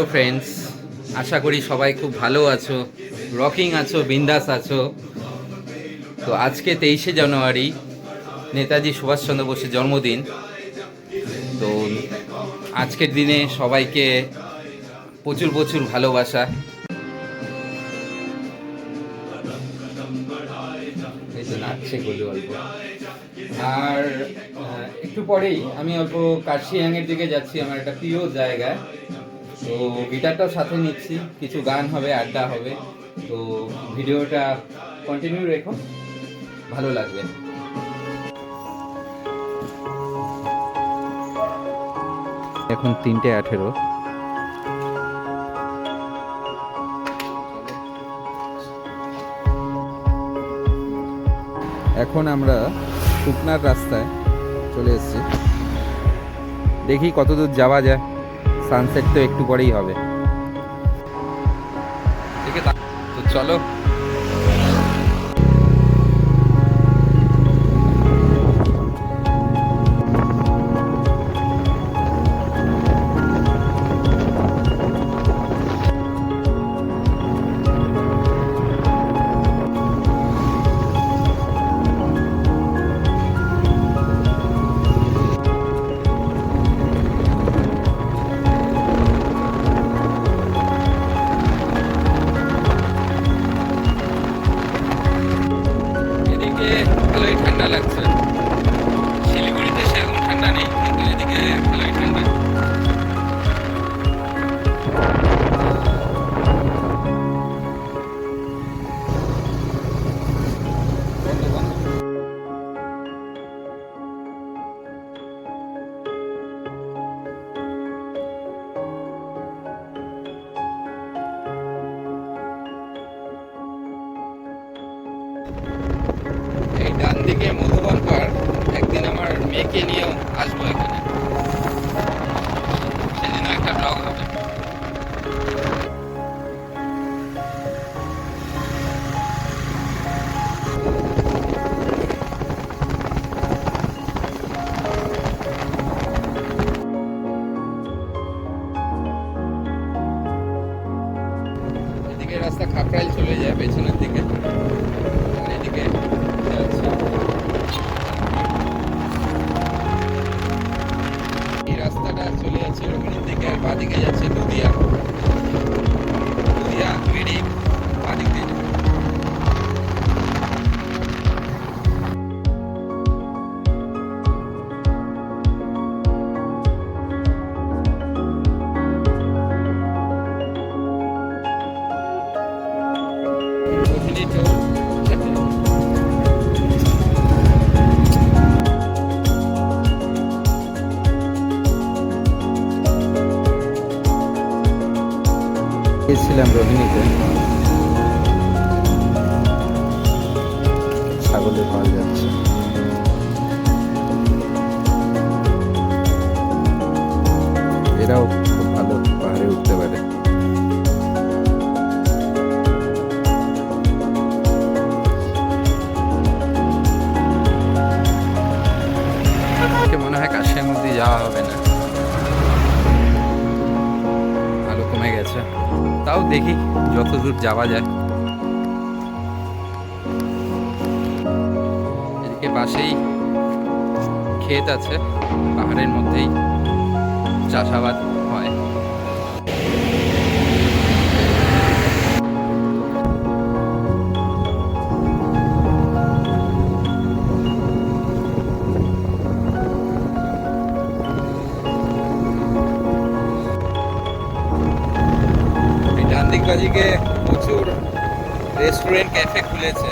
Hello friends আশা করি সবাই খুব ভালো আছো রকিং আছো, বিন্দাস আছো। তো আজকে তেইশে জানুয়ারি, নেতাজি সুভাষচন্দ্র বোসের জন্মদিন। তো আজকের দিনে সবাইকে প্রচুর প্রচুর ভালোবাসা। আর একটু পরেই আমি অল্প কার্শিয়াংয়ের দিকে যাচ্ছি, আমার একটা প্রিয় জায়গা। তো গিটারটাও সাথে নিচ্ছি, কিছু গান হবে, আড্ডা হবে। তো ভিডিওটা কন্টিনিউ রেখো, ভালো লাগবে। এখন তিনটে আঠেরো। এখন আমরা শুকনার রাস্তায় চলে এসেছি। দেখি কতদূর যাওয়া যায়। সানসেট তো একটু পরেই হবে। ঠিক আছে তো চলো। গেছিলাম রোহিণীতে। ছাগলের পাল যাচ্ছে। এরাও খুব ভালো পাহাড়ে উঠতে পারে। মনে মধ্যে যাওয়া হবে না। আলো কমে গেছে। তাও দেখি যত দূর যাওয়া যায়। এদিকে পাশেই ক্ষেত আছে, পাহাড়ের মধ্যেই। চাষাবাদ। ক্যাফে খুলেছে।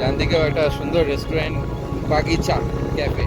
ডান দিকেও একটা সুন্দর রেস্টুরেন্ট বাগিচা ক্যাফে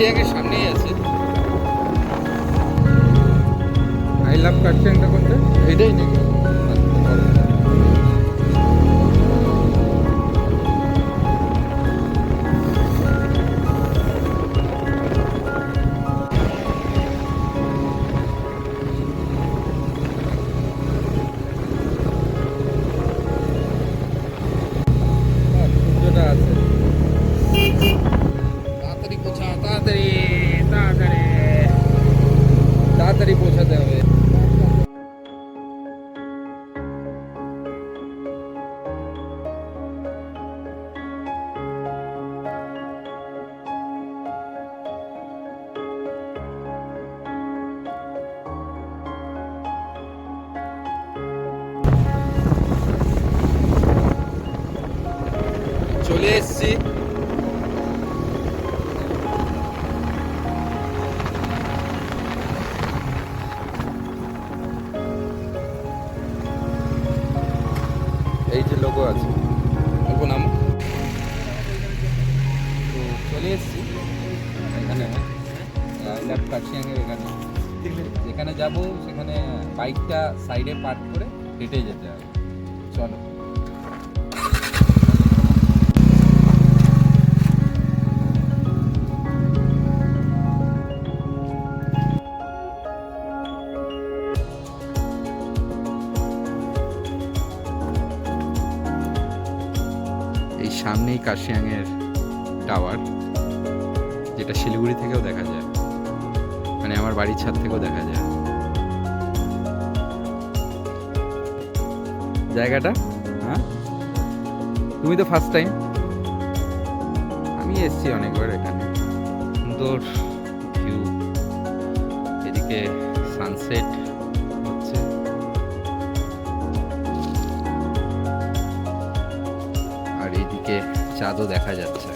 কার্শিয়াংয়ের সামনেই আছে এই যে লোগো আছে। অল্প নাম। তো চলে এসেছি। এখানে ল্যাব কাছিয়াঙ্গের এখানে। যেখানে যাব, সেখানে বাইকটা সাইডে পার্ক করে হেঁটে যেতে হবে। চলো। কাশিয়াংয়ের টাওয়ার, যেটা শিলিগুড়ি থেকেও দেখা যায়। মানে আমার বাড়ির ছাদ থেকেও দেখা যায়। জায়গাটা? হ্যাঁ? তুমি তো ফার্স্ট টাইম আমি এসেছি অনেকবার এখানে। সুন্দর ভিউ এদিকে সানসেট চাঁদও দেখা যাচ্ছে।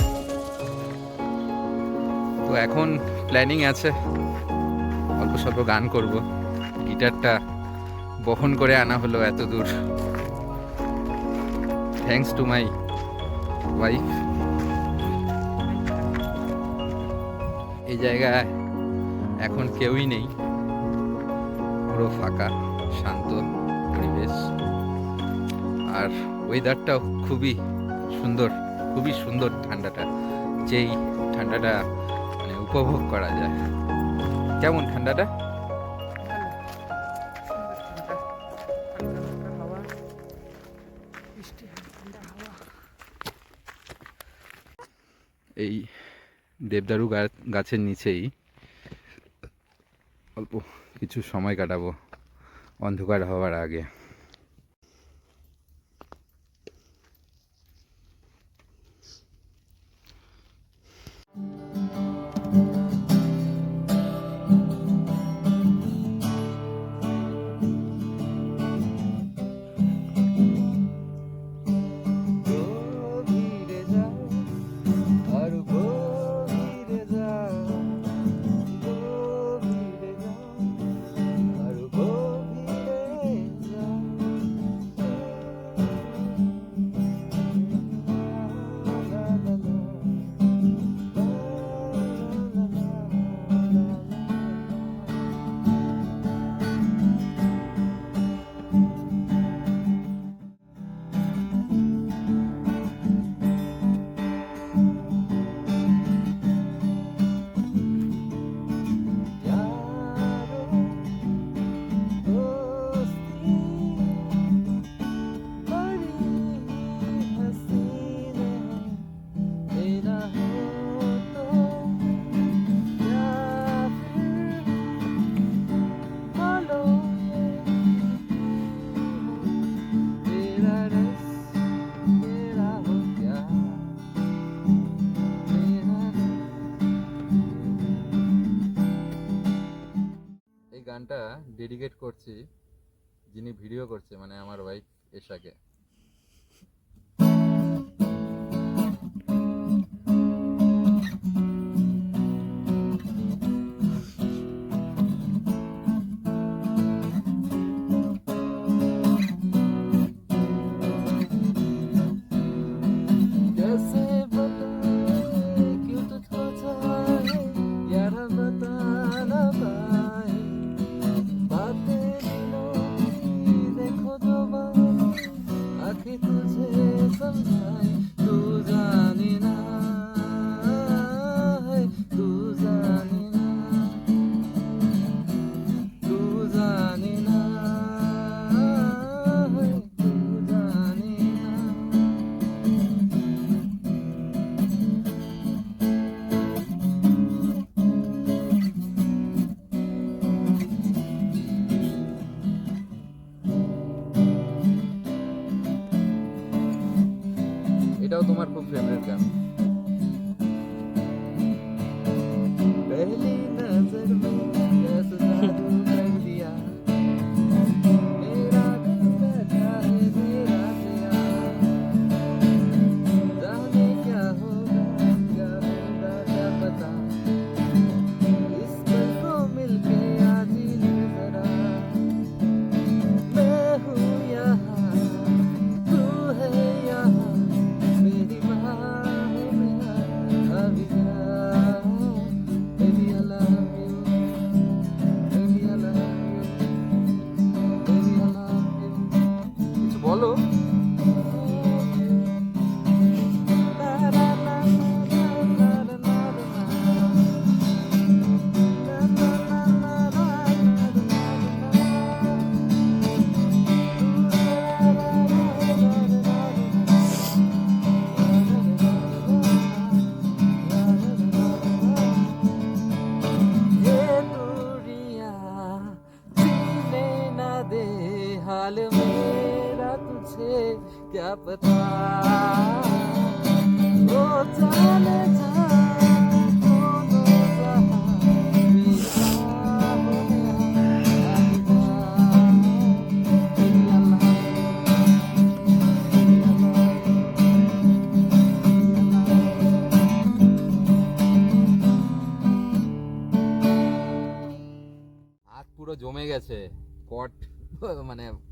তো এখন প্ল্যানিং আছে। অল্প স্বল্প গান করব। গিটারটা বহন করে আনা হলো এত দূর। থ্যাংকস টু মাই ওয়াইফ এই জায়গায় এখন কেউই নেই। পুরো ফাঁকা, শান্ত পরিবেশ। আর ওয়েদারটাও খুবই সুন্দর। খুবই সুন্দর ঠান্ডাটা, যেই ঠান্ডাটা মানে উপভোগ করা যায়। কেমন ঠান্ডাটা? এই দেবদারু গাছের নিচেই অল্প কিছু সময় কাটাবো। অন্ধকার হওয়ার আগে। ডেডিকেট করছি যিনি ভিডিও করছে মানে আমার ওয়াইফ এশাকে।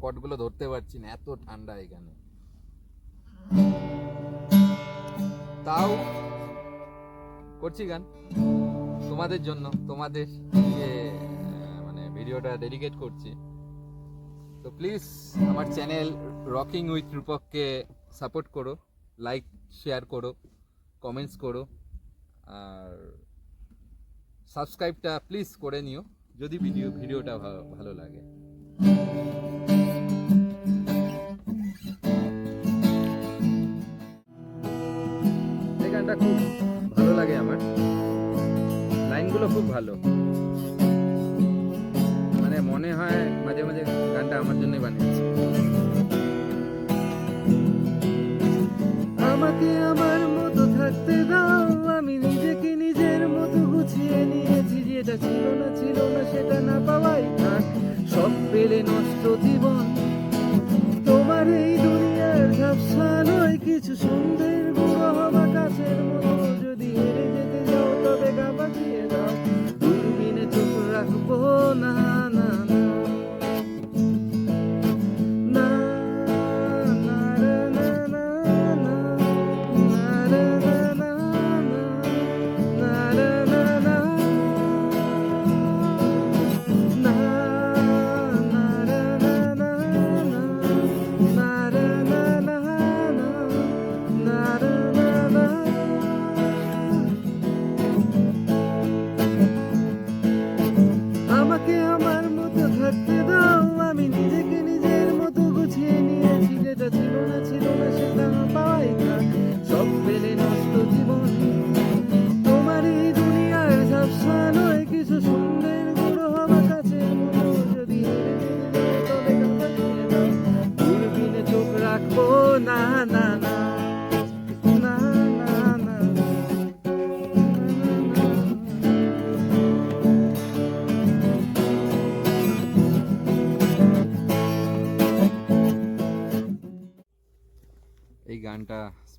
পটগুলো ধরতে পারছি না, এত ঠান্ডা এখানে। তাও করছি গান। তোমাদের জন্য, তোমাদের মানে ভিডিওটা ডেডিকেট করছি। তো প্লিজ আমার চ্যানেল রকিং উইথ রূপককে সাপোর্ট করো লাইক শেয়ার করো কমেন্টস করো, আর সাবস্ক্রাইবটা প্লিজ করে নিও, যদি ভিডিও ভিডিওটা ভালো লাগে। গানটা খুব ভালো লাগে আমার। লাইনগুলো খুব ভালো। মানে মনে হয় মাঝে মাঝে গানটা আমার জন্যই বানিয়েছে। আমাকে আমার মতো থাকতে দাও, আমি নিজেকে নিজের মতো গুছিয়ে নিয়েছি, যেটা ছিল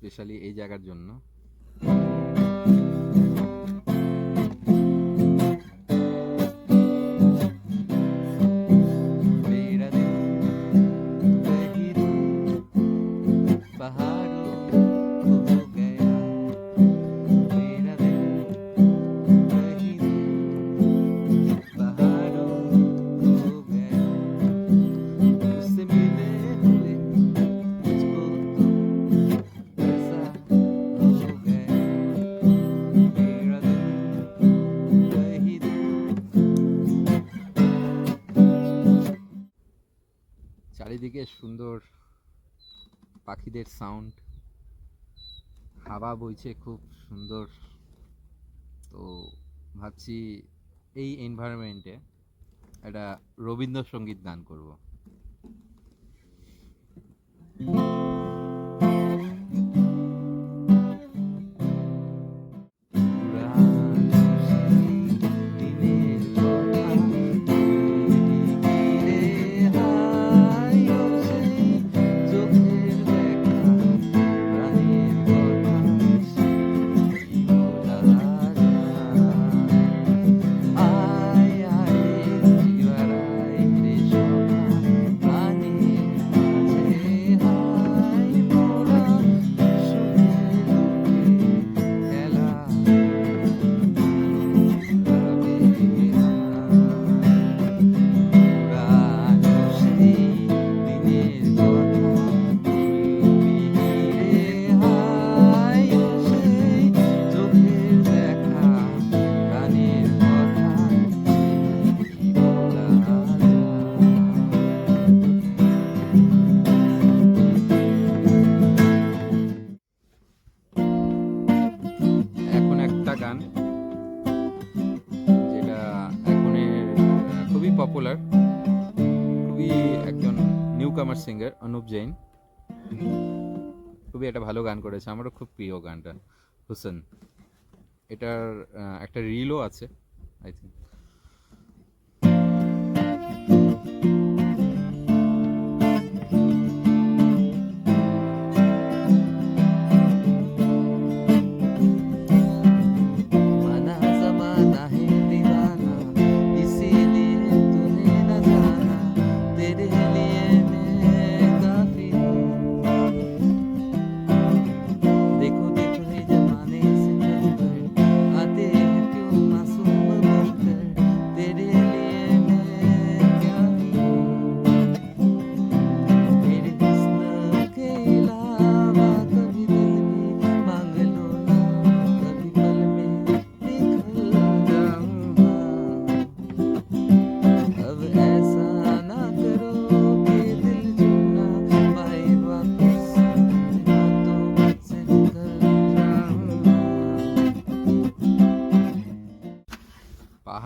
স্পেশালি এই জায়গার জন্য। চারিদিকে সুন্দর পাখিদের সাউন্ড হাওয়া বইছে খুব সুন্দর। তো ভাবছি এই এনভায়রনমেন্টে একটা রবীন্দ্রসঙ্গীত গান করব। অনুপ জৈন খুবই একটা ভালো গান করেছে, আমারও খুব প্রিয় গানটা। হুসেন, এটার একটা রিলও আছে আই থিঙ্ক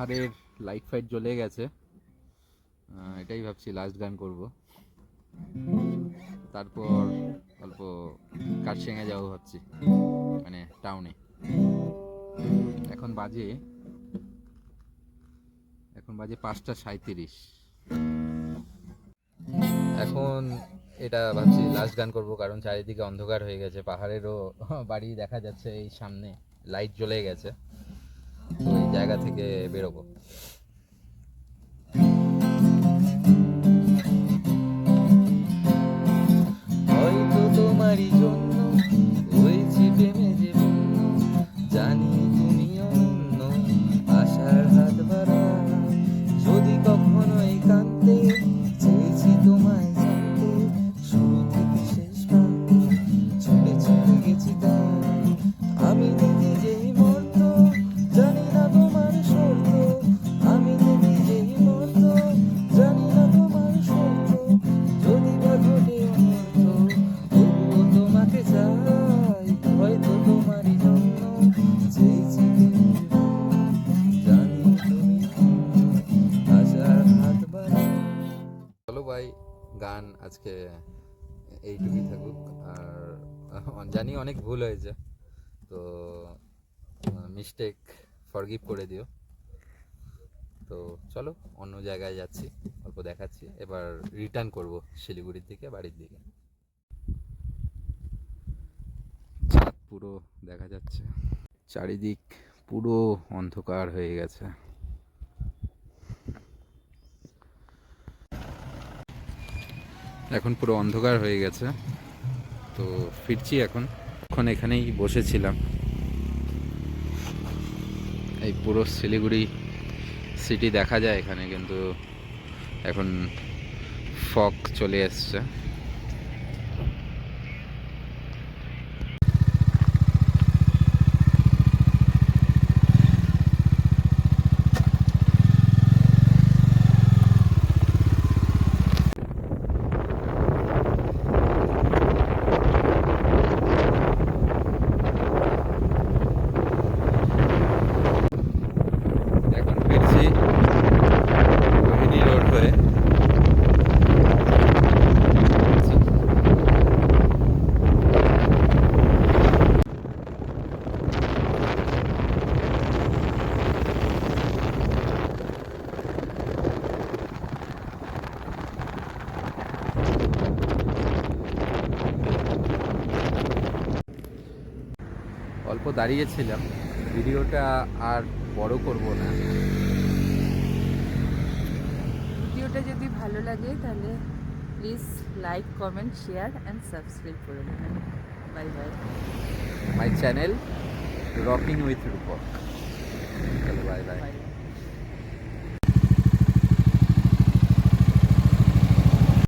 পাহাড়ের লাইট ফাইট জ্বলে গেছে। এটাই ভাবছি লাস্ট গান করব। তারপর অল্প কারসেঙ্গে যাব ভাবছি মানে টাউনে এখন বাজে এখন বাজে পাঁচটা সাঁত্রিশ এখন এটা ভাবছি লাস্ট গান করব, কারণ চারিদিকে অন্ধকার হয়ে গেছে। পাহাড়েরও বাড়ি দেখা যাচ্ছে এই সামনে লাইট জ্বলে গেছে। জায়গা থেকে বেরোবো গান আজকে এইটুকুই থাকুক। আর জানি অনেক ভুল হয়েছে। তো মিস্টেক ফরগিভ করে দিও। তো চলো, অন্য জায়গায় যাচ্ছি, অল্প দেখাচ্ছি। এবার রিটার্ন করব শিলিগুড়ির দিকে, বাড়ির দিকে। চাঁদ পুরো দেখা যাচ্ছে। চারিদিক পুরো অন্ধকার হয়ে গেছে। এখন পুরো অন্ধকার হয়ে গেছে। তো ফিরছি এখন। এখন এখানেই বসেছিলাম। এই পুরো শিলিগুড়ি সিটি দেখা যায় এখানে, কিন্তু এখন ফক চলে এসছে এখন ফিরছি রোহিণী রোড হয়ে অল্প দাঁড়িয়েছিলাম ভিডিওটা আর বড় করব না। ভিডিওটা যদি ভালো লাগে তাহলে please like comment share and subscribe করে দেবেন। Bye bye my channel rocking with Rupak bye bye bye